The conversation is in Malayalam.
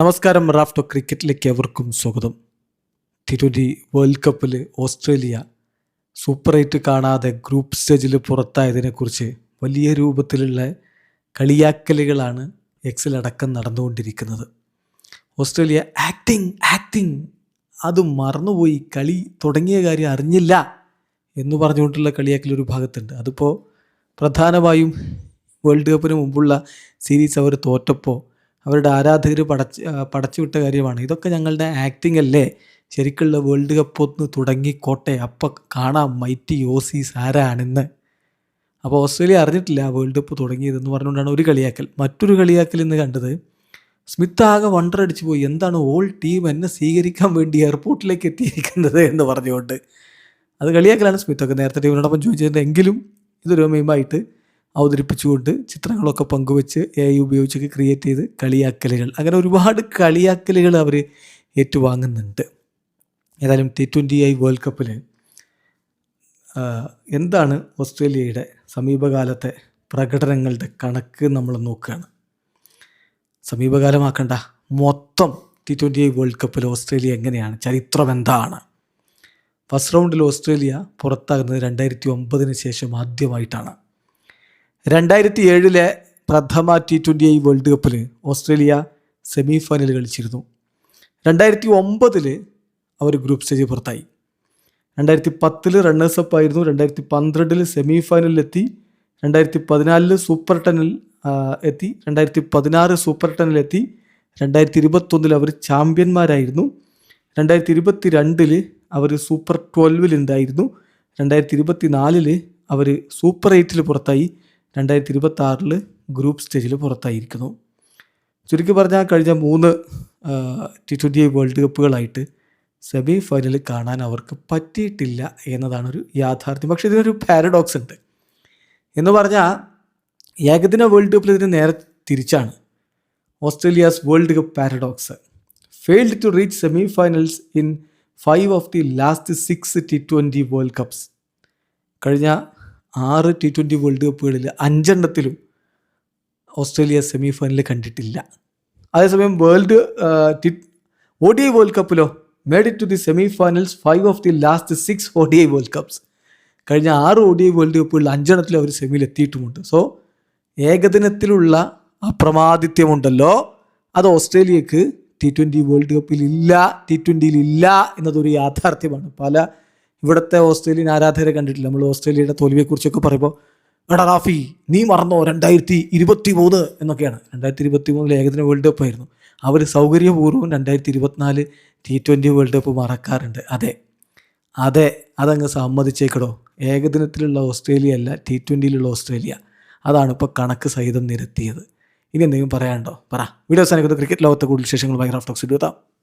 നമസ്കാരം റാഫ്റ്റോ ക്രിക്കറ്റിലേക്ക് എവർക്കും സ്വാഗതം. തിരുതി വേൾഡ് കപ്പിൽ ഓസ്ട്രേലിയ സൂപ്പർ എയ്റ്റ് കാണാതെ ഗ്രൂപ്പ് സ്റ്റേജിൽ പുറത്തായതിനെക്കുറിച്ച് വലിയ രൂപത്തിലുള്ള കളിയാക്കലുകളാണ് എക്സിലടക്കം നടന്നുകൊണ്ടിരിക്കുന്നത്. ഓസ്ട്രേലിയ ആക്ടിങ് ആക്ടിങ് അത് മറന്നുപോയി. കളി തുടങ്ങിയ കാര്യം അറിഞ്ഞില്ല എന്ന് പറഞ്ഞുകൊണ്ടുള്ള കളിയാക്കൽ ഒരു ഭാഗത്തുണ്ട്. അതിപ്പോൾ പ്രധാനമായും വേൾഡ് കപ്പിന് മുമ്പുള്ള സീരീസ് അവർ തോറ്റപ്പോൾ അവരുടെ ആരാധകർ പടച്ച് പടച്ചുവിട്ട കാര്യമാണ്. ഇതൊക്കെ ഞങ്ങളുടെ ആക്ടിംഗ് അല്ലേ? ശരിക്കുള്ള വേൾഡ് കപ്പ് ഒന്ന് തുടങ്ങിക്കോട്ടെ. അപ്പം കാണാം. മൈറ്റി ഓസീസ് ആരാണെന്ന്. അപ്പോൾ ഓസ്ട്രേലിയ അറിഞ്ഞിട്ടില്ല വേൾഡ് കപ്പ് തുടങ്ങിയതെന്ന് പറഞ്ഞുകൊണ്ടാണ് ഒരു കളിയാക്കൽ. മറ്റൊരു കളിയാക്കൽ എന്ന് കണ്ടത്. സ്മിത്ത് ആകെ വണ്ടർ അടിച്ചു പോയി. എന്താണ് ഓൾ ടീം എന്നെ സ്വീകരിക്കാൻ വേണ്ടി എയർപോർട്ടിലേക്ക് എത്തിയിരിക്കുന്നത് എന്ന് പറഞ്ഞുകൊണ്ട്. അത് കളിയാക്കലാണ് സ്മിത്തൊക്കെ നേരത്തെ ടീമിനോടൊപ്പം ചോദിച്ചിട്ടുണ്ട് എങ്കിലും ഇതൊരു മീമായിട്ട് അവതരിപ്പിച്ചുകൊണ്ട് ചിത്രങ്ങളൊക്കെ പങ്കുവെച്ച് എ ഐ ഉപയോഗിച്ചൊക്കെ ക്രിയേറ്റ് ചെയ്ത് കളിയാക്കലുകൾ. അങ്ങനെ ഒരുപാട് കളിയാക്കലുകൾ അവർ ഏറ്റുവാങ്ങുന്നുണ്ട്. ഏതായാലും ടി ട്വന്റി ഐ വേൾഡ് കപ്പിൽ എന്താണ് ഓസ്ട്രേലിയയുടെ സമീപകാലത്തെ പ്രകടനങ്ങളുടെ കണക്ക് നമ്മൾ നോക്കുകയാണ്. സമീപകാലമാക്കണ്ട. മൊത്തം ടി ട്വന്റി ഐ വേൾഡ് കപ്പിൽ ഓസ്ട്രേലിയ എങ്ങനെയാണ്? ചരിത്രം എന്താണ്? ഫസ്റ്റ് റൗണ്ടിൽ ഓസ്ട്രേലിയ പുറത്താകുന്നത് രണ്ടായിരത്തി ഒമ്പതിന് ശേഷം ആദ്യമായിട്ടാണ്. രണ്ടായിരത്തി ഏഴിലെ പ്രഥമ ടി ട്വന്റി ഐ വേൾഡ് കപ്പിൽ ഓസ്ട്രേലിയ സെമി ഫൈനൽ കളിച്ചിരുന്നു. രണ്ടായിരത്തി ഒമ്പതിൽ അവർ ഗ്രൂപ്പ് സ്റ്റേജ് പുറത്തായി. രണ്ടായിരത്തി പത്തിൽ റണ്ണേഴ്സ് അപ്പ് ആയിരുന്നു. രണ്ടായിരത്തി പന്ത്രണ്ടിൽ സെമി ഫൈനലിലെത്തി രണ്ടായിരത്തി പതിനാലിൽ സൂപ്പർ ടെന്നിൽ എത്തി. രണ്ടായിരത്തി പതിനാറ് സൂപ്പർ ടെന്നിലെത്തി രണ്ടായിരത്തി ഇരുപത്തൊന്നിൽ അവർ ചാമ്പ്യന്മാരായിരുന്നു. രണ്ടായിരത്തി ഇരുപത്തി രണ്ടിൽ അവർ സൂപ്പർ ട്വൽവിൽ ഉണ്ടായിരുന്നു രണ്ടായിരത്തി ഇരുപത്തി നാലിൽ അവർ സൂപ്പർ എയ്റ്റിൽ പുറത്തായി. രണ്ടായിരത്തി ഇരുപത്തി ആറിൽ ഗ്രൂപ്പ് സ്റ്റേജിൽ പുറത്തായിരിക്കുന്നു. ചുരുക്കി പറഞ്ഞാൽ കഴിഞ്ഞ മൂന്ന് ടി ട്വന്റി വേൾഡ് കപ്പുകളായിട്ട് സെമി ഫൈനൽ കാണാൻ അവർക്ക് പറ്റിയിട്ടില്ല എന്നതാണ് ഒരു യാഥാർത്ഥ്യം. പക്ഷേ ഇതിനൊരു പാരഡോക്സ് ഉണ്ട്. എന്ന് പറഞ്ഞാൽ ഏകദിന വേൾഡ് കപ്പിൽ ഇതിന് നേരെ തിരിച്ചാണ്. Australia's world cup paradox failed to reach semi finals in five of the last six T twenty world cups കഴിഞ്ഞ ആറ് ടി ട്വന്റി വേൾഡ് കപ്പുകളിൽ അഞ്ചെണ്ണത്തിലും ഓസ്ട്രേലിയ സെമി ഫൈനൽ കണ്ടിട്ടില്ല. അതേസമയം world T O D I world കപ്പിലോ made it to the semi finals five of the last six O D I world cups കഴിഞ്ഞ ആറ് ഒ ഡി ഐ വേൾഡ് കപ്പുകളിൽ അഞ്ചെണ്ണത്തിൽ അവർ സെമിയിൽ എത്തിയിട്ടുമുണ്ട്. സോ ഏകദിനത്തിലുള്ള അപ്രമാദിത്യമുണ്ടല്ലോ അത് ഓസ്ട്രേലിയക്ക് ടി ട്വന്റി വേൾഡ് കപ്പിൽ ഇല്ല ടി ട്വന്റിയിൽ ഇല്ല എന്നതൊരു യാഥാർത്ഥ്യമാണ്. പല ഇവിടുത്തെ ഓസ്ട്രേലിയൻ ആരാധകരെ കണ്ടിട്ടില്ല. നമ്മൾ ഓസ്ട്രേലിയയുടെ തോൽവിയെക്കുറിച്ചൊക്കെ പറയുമ്പോൾ എടാ റാഫി നീ മറന്നോ? രണ്ടായിരത്തി ഇരുപത്തി മൂന്ന് എന്നൊക്കെയാണ്. രണ്ടായിരത്തി ഇരുപത്തി മൂന്നിൽ ഏകദിന വേൾഡ് കപ്പ് ആയിരുന്നു. അവർ സൗകര്യപൂർവം രണ്ടായിരത്തി ഇരുപത്തിനാല് ടി ട്വന്റി വേൾഡ് കപ്പ് മറക്കാറുണ്ട്. അതെ. അതെ. അതങ്ങ് സമ്മതിച്ചേക്കടോ. ഏകദിനത്തിലുള്ള ഓസ്ട്രേലിയ അല്ല ടി ട്വന്റിയിലുള്ള ഓസ്ട്രേലിയ. അതാണ് ഇപ്പോൾ കണക്ക് സഹിതം നിരത്തിയത്. ഇനി എന്തെങ്കിലും പറയാനുണ്ടോ? പറ. വീഡിയോ സാധനം ക്രിക്കറ്റ് ലോകത്തെ കൂടുതൽ വിശേഷങ്ങളുമായി ടോക്സ് എടുത്താം